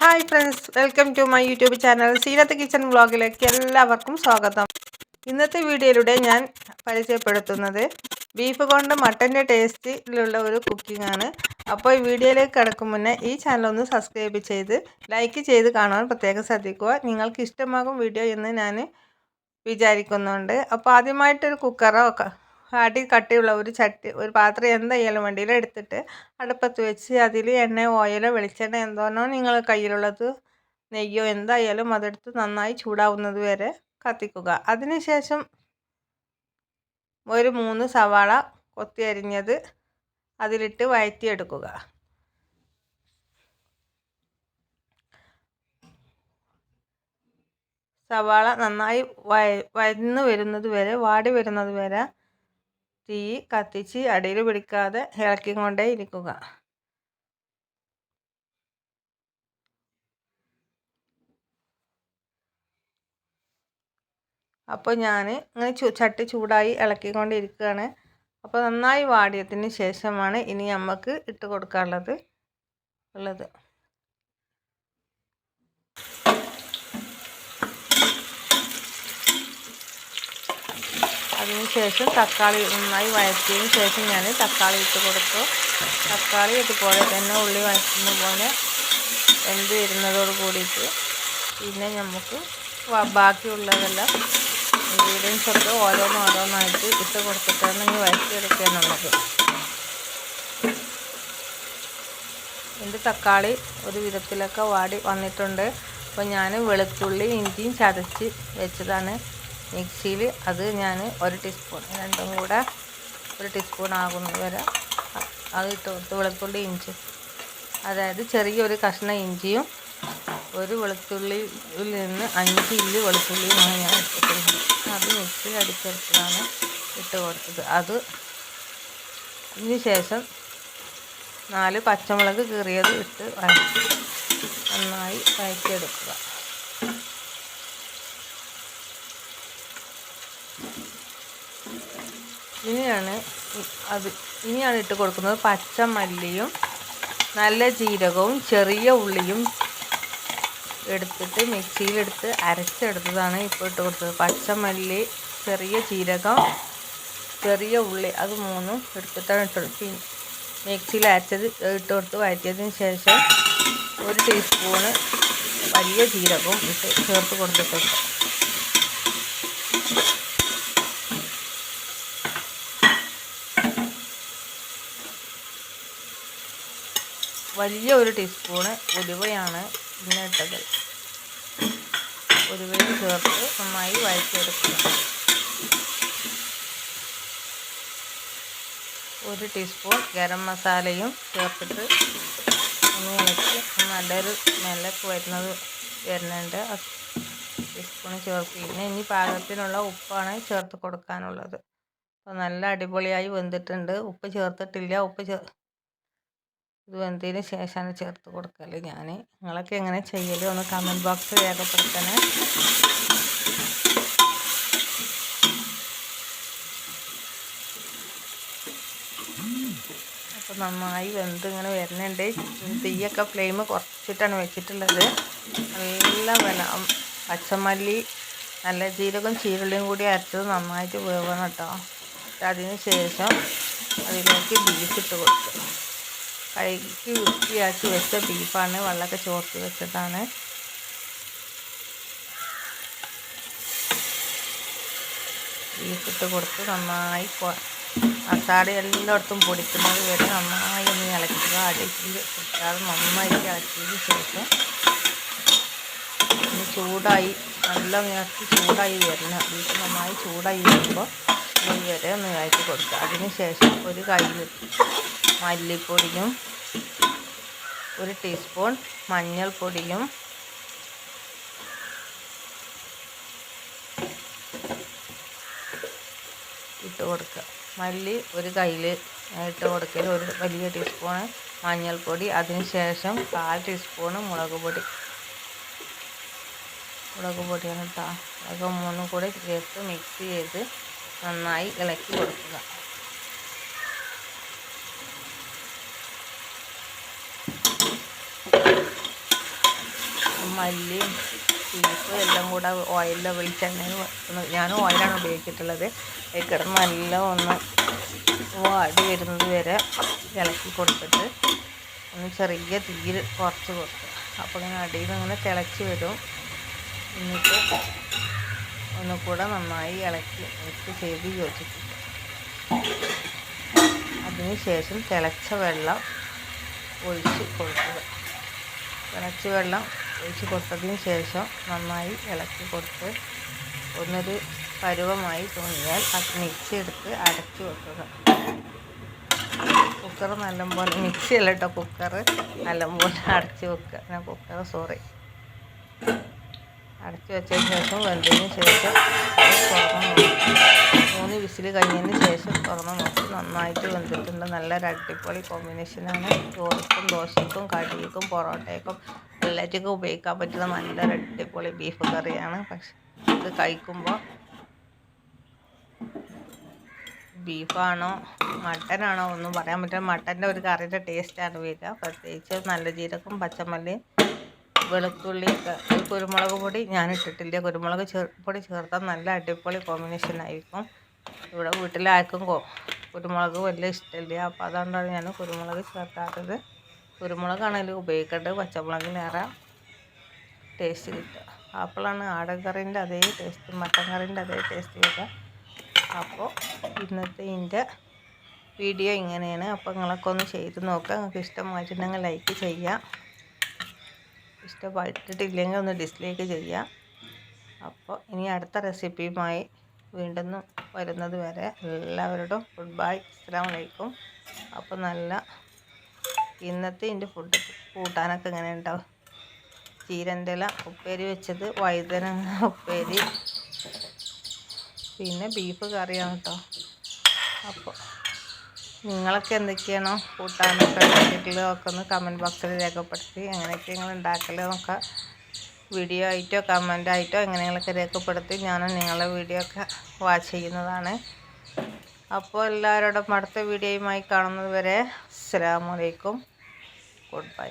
Hi friends welcome to my YouTube channel Zeenath kitchen വ്ളോഗിലേക്ക് എല്ലാവർക്കും സ്വാഗതം. ഇന്നത്തെ വീഡിയോയിലൂടെ ഞാൻ പരിചയപ്പെടുത്തുന്നത് ബീഫ് കൊണ്ട് മട്ടന്റെ ടേസ്റ്റിലുള്ള ഒരു കുക്കിംഗ് ആണ്. അപ്പോൾ ഈ വീഡിയോയിലേക്ക് കിടക്കും മുന്നേ ഈ ചാനൽ ഒന്ന് സബ്സ്ക്രൈബ് ചെയ്ത് ലൈക്ക് ചെയ്ത് കാണാൻ പ്രത്യേകം ശ്രദ്ധിക്കുക. നിങ്ങൾക്ക് ഇഷ്ടമാകും വീഡിയോ എന്ന് ഞാൻ വിചാരിക്കുന്നുണ്ട്. അപ്പോൾ ആദ്യമായിട്ടൊരു കുക്കറോ അടി കട്ടിയുള്ള ഒരു ചട്ടി ഒരു പാത്രം എന്തായാലും വണ്ടിയിൽ എടുത്തിട്ട് അടുപ്പത്ത് വെച്ച് അതിൽ എണ്ണ ഓയിലോ വെളിച്ചെണ്ണ എന്തോന്നോ നിങ്ങൾ കയ്യിലുള്ളത് നെയ്യോ എന്തായാലും അതെടുത്ത് നന്നായി ചൂടാവുന്നത് വരെ കത്തിക്കുക. അതിനുശേഷം ഒരു മൂന്ന് സവാള കൊത്തി അരിഞ്ഞത് അതിലിട്ട് വഴറ്റിയെടുക്കുക. സവാള നന്നായി വഴന്ന് വരുന്നത് വരെ വാടി വരുന്നത് വരെ തീ കത്തിച്ച് അടിയിൽ പിടിക്കാതെ ഇളക്കിക്കൊണ്ടേ ഇരിക്കുക. അപ്പോൾ ഞാൻ ഇങ്ങനെ ചട്ടി ചൂടായി ഇളക്കിക്കൊണ്ടിരിക്കുകയാണ് അപ്പോൾ നന്നായി വാടിയതിന് ശേഷമാണ് ഇനി നമുക്ക് ഇട്ട് കൊടുക്കാനുള്ളത് ഉള്ളത്. അതിന് ശേഷം തക്കാളി നന്നായി വഴറ്റിയതിന് ശേഷം ഞാൻ തക്കാളി ഇട്ട് കൊടുത്തു. തക്കാളി ഇതുപോലെ തന്നെ ഉള്ളി വഴറ്റുന്ന പോലെ എന്ത് വരുന്നതോട് കൂടിയിട്ട് പിന്നെ നമുക്ക് ബാക്കിയുള്ളതെല്ലാം ഇൻഗ്രീഡിയൻസ് ഒക്കെ ഓരോന്ന് ഓരോന്നായിട്ട് ഇട്ട് കൊടുത്തിട്ടാണ് ഇനി വഴറ്റിയെടുക്കാനുള്ളത് എന്റെ തക്കാളി ഒരു വിധത്തിലൊക്കെ വാടി വന്നിട്ടുണ്ട്. അപ്പോൾ ഞാൻ വെളുത്തുള്ളി ഇഞ്ചിയും ചതച്ച് വെച്ചതാണ്. മിക്സിയിൽ അത് ഞാൻ ഒരു ടീസ്പൂൺ രണ്ടും കൂടെ ഒരു ടീസ്പൂൺ ആകുന്നത് വരെ അത് ഇട്ട് വെളുത്തുള്ളി ഇഞ്ചി. അതായത് ചെറിയൊരു കഷ്ണം ഇഞ്ചിയും ഒരു വെളുത്തുള്ളിയിൽ നിന്ന് അഞ്ച് ഇല്ല് വെളുത്തുള്ളിയുമാണ് ഞാൻ ഇട്ടിട്ടുള്ളത്. അത് മിക്സിയിൽ അടിച്ചെടുത്തതാണ് ഇട്ട് കൊടുത്തത്. അത് അതിന് ശേഷം നാല് പച്ചമുളക് കീറിയത് ഇട്ട് നന്നായി വഴറ്റിയെടുക്കുക. ഇനിയാണ് അത് ഇനിയാണ് ഇട്ട് കൊടുക്കുന്നത് പച്ചമല്ലിയും നല്ല ജീരകവും ചെറിയ ഉള്ളിയും എടുത്തിട്ട് മിക്സിയിലെടുത്ത് അരച്ചെടുത്തതാണ് ഇപ്പോൾ ഇട്ട് കൊടുത്തത്. പച്ചമല്ലി ചെറിയ ജീരകം ചെറിയ ഉള്ളി അത് മൂന്നും എടുത്തിട്ടാണ് ഇട്ട് മിക്സിയിൽ അരച്ചത് ഇട്ട് കൊടുത്ത് വഴറ്റിയതിന് ശേഷം ഒരു ടീസ്പൂണ് വലിയ ജീരകവും ഇട്ട് ചേർത്ത് കൊടുത്തിട്ടുണ്ട്. വലിയ ഒരു ടീസ്പൂണ് ഉലുവയാണ് ഇട്ടത്. ഉലുവയും ചേർത്ത് നന്നായി വഴറ്റിയെടുക്കുക. ഒരു ടീസ്പൂൺ ഗരം മസാലയും ചേർത്തിട്ട് ഒന്ന് ഇളക്കി നല്ലൊരു സ്മെല്ലൊക്കെ വരുന്നത് വരുന്നുണ്ട്. ടീസ്പൂൺ ചേർത്ത് പിന്നെ ഇനി പാകത്തിനുള്ള ഉപ്പാണ് ചേർത്ത് കൊടുക്കാനുള്ളത്. അപ്പോൾ നല്ല അടിപൊളിയായി വെന്തിട്ടുണ്ട്. ഉപ്പ് ചേർത്തിട്ടില്ല. ഉപ്പ് ചേർ ഇത് വെന്തതിന് ശേഷമാണ് ചേർത്ത് കൊടുക്കൽ ഞാൻ നിങ്ങളൊക്കെ എങ്ങനെ ചെയ്യൽ ഒന്ന് കമന്റ് ബോക്സ് രേഖപ്പെടുത്തണേ. അപ്പോൾ നന്നായി വെന്ത് ഇങ്ങനെ വരുന്നുണ്ട്. തീയൊക്കെ ഫ്ലെയിം കുറച്ചിട്ടാണ് വെച്ചിട്ടുള്ളത്. നല്ല വില. പച്ചമല്ലി നല്ല ജീരകം ചീരുള്ളിയും കൂടി അരച്ചത് നന്നായിട്ട് വേവണം കേട്ടോ. അതിന് ശേഷം അതിലേക്ക് ബീഫ് ഇട്ട് കൊടുക്കും കഴുകി വൃത്തിയാക്കി വെച്ച ബീഫാണ് വെള്ളമൊക്കെ ചോർത്ത് വെച്ചതാണ് ബീഫ് ഇട്ട് കൊടുത്ത് നന്നായി മസാല എല്ലായിടത്തും പൊടിക്കുന്നത് വരെ നന്നായി ഒന്ന് ഇളക്കുക അടിയിൽ കിട്ടാതെ നന്നായി ഇളക്കിയതിന് ശേഷം ഒന്ന് ചൂടായി നല്ല നിറച്ച് ചൂടായി വരണം ബീഫ് നന്നായി ചൂടായി വരുമ്പോൾ വരെ ഒന്ന് ഇളക്കി കൊടുക്കുക അതിന് ശേഷം ഒരു കയ്യിൽ മല്ലിപ്പൊടിയും ഒരു ടീസ്പൂൺ മഞ്ഞൾപ്പൊടിയും ഇട്ട് കൊടുക്കുക. മല്ലി ഒരു കയ്യിൽ ഇട്ട് കൊടുക്കൽ ഒരു വലിയ ടീസ്പൂൺ മഞ്ഞൾപ്പൊടി അതിനുശേഷം കാൽ ടീസ്പൂൺ മുളക് പൊടി. മുളക് പൊടിയാണ് കേട്ടോ അതൊക്കെ മൂന്നും കൂടി ചേർത്ത് മിക്സ് ചെയ്ത് നന്നായി ഇളക്കി കൊടുക്കുക. മല്ലിയും ബീഫും എല്ലാം കൂടെ ഓയിലിൽ വെളിച്ചെണ്ണയിൽ ഞാനും ഓയിലാണ് ഉപയോഗിച്ചിട്ടുള്ളത്. കിടന്ന് നല്ല ഒന്ന് വാടി വരുന്നത് വരെ ഇളക്കി കൊടുത്തിട്ട് ഒന്ന് ചെറിയ തീയിൽ കുറച്ച് കൊടുക്കുക അപ്പോൾ ഇങ്ങനെ അടിയിൽ നിന്ന് ഇങ്ങനെ തിളച്ച് വരും. എന്നിട്ട് ഒന്നുകൂടെ നന്നായി ഇളക്കി മിക്സ് ചെയ്ത് യോജിപ്പിക്കുക അതിന് ശേഷം തിളച്ച വെള്ളം ഒഴിച്ച് കൊടുക്കുക. തിളച്ച വെള്ളം ഒഴിച്ച് കൊടുത്തതിന് ശേഷം നന്നായി ഇളക്കി കൊടുത്ത് ഒന്നൊരു പരുവമായി തോന്നിയാൽ അത് മിക്സി എടുത്ത് അടച്ചു വെക്കുക. കുക്കർ നല്ലപോലെ മിക്സി അല്ല കേട്ടോ കുക്കർ നല്ലപോലെ അടച്ചു വെക്കുക. ഞാൻ കുക്കർ സോറി. അടച്ചു വെച്ചതിന് ശേഷം വെന്തതിന് ശേഷം തുറന്ന് നോക്കി മൂന്ന് വിസിൽ കഴിഞ്ഞതിന് ശേഷം തുറന്ന് നന്നായിട്ട് വെന്തിട്ടുണ്ട്. നല്ലൊരു അടിപൊളി കോമ്പിനേഷനാണ് ചോറിക്കും ദോശയ്ക്കും കടിക്കും പൊറോട്ടയ്ക്കും എല്ലാറ്റിക്കും ഉപയോഗിക്കാൻ പറ്റുന്ന നല്ലൊരു അടിപൊളി ബീഫ് കറിയാണ്. പക്ഷെ ഇത് കഴിക്കുമ്പോൾ ബീഫാണോ മട്ടനാണോ ഒന്നും പറയാൻ പറ്റില്ല. മട്ടന്റെ ഒരു കറിയുടെ ടേസ്റ്റാണ് വരിക. പ്രത്യേകിച്ച് നല്ല ജീരകം പച്ചമല്ലി വെളുത്തുള്ളി കുരുമുളക് പൊടി ഞാൻ ഇട്ടിട്ടില്ല. കുരുമുളക് ചേർ പൊടി ചേർത്താൽ നല്ല അടിപൊളി കോമ്പിനേഷൻ ആയിരിക്കും. ഇവിടെ വീട്ടിലാർക്കും കുരുമുളക് വലിയ ഇഷ്ടമില്ല. അപ്പോൾ അതുകൊണ്ടാണ് ഞാൻ കുരുമുളക് ചേർക്കാത്തത്. കുരുമുളകാണെങ്കിൽ ഉപയോഗിക്കേണ്ടത് പച്ചമുളകിനേറെ ടേസ്റ്റ് കിട്ടുക. അപ്പോഴാണ് ആടൻ അതേ ടേസ്റ്റ് മട്ടൻ കറീന്റെ അതേ ടേസ്റ്റ് കിട്ടുക. അപ്പോൾ ഇന്നത്തെ ഇതിന്റെ വീഡിയോ ഇങ്ങനെയാണ്. അപ്പോൾ നിങ്ങളൊക്കെ ഒന്ന് ചെയ്ത് നോക്കുക. നിങ്ങൾക്ക് ഇഷ്ടമായിട്ടുണ്ടെങ്കിൽ ലൈക്ക് ചെയ്യാം ഇഷ്ടപ്പെട്ടിട്ടില്ലെങ്കിൽ ഒന്ന് ഡിസ്ലൈക്ക് ചെയ്യാം അപ്പോൾ ഇനി അടുത്ത റെസിപ്പിയുമായി വീണ്ടും വരുന്നത് വരെ എല്ലാവരോടും ഗുഡ് ബൈ അസ്സാം വലൈക്കും അപ്പോൾ നല്ല ഇന്നത്തെ എന്റെ ഫുഡ് കൂട്ടാനൊക്കെ എങ്ങനെ ഉണ്ടാവും? ചീരന്റെ ഇല ഉപ്പേരി വെച്ചത് വൈദന ഉപ്പേരി. പിന്നെ ബീഫ് കറിയാണ് കേട്ടോ അപ്പോൾ നിങ്ങളൊക്കെ എന്തൊക്കെയാണോ കൂട്ടാനൊക്കെ ഉണ്ടാക്കിയിട്ടുള്ളതൊക്കെ ഒന്ന് കമന്റ് ബോക്സിൽ രേഖപ്പെടുത്തി. എങ്ങനെയൊക്കെ നിങ്ങൾ ഉണ്ടാക്കലെന്നൊക്കെ വീഡിയോ ആയിട്ടോ കമന്റ് ആയിട്ടോ എങ്ങനെയൊക്കെ രേഖപ്പെടുത്തി ഞാൻ നിങ്ങളുടെ വീഡിയോ ഒക്കെ വാച്ച് ചെയ്യുന്നതാണ്. അപ്പോൾ എല്ലാവരോടും അടുത്ത വീഡിയോയുമായി കാണുന്നത് വരെ അസ്സാമലൈക്കും ഗുഡ് ബൈ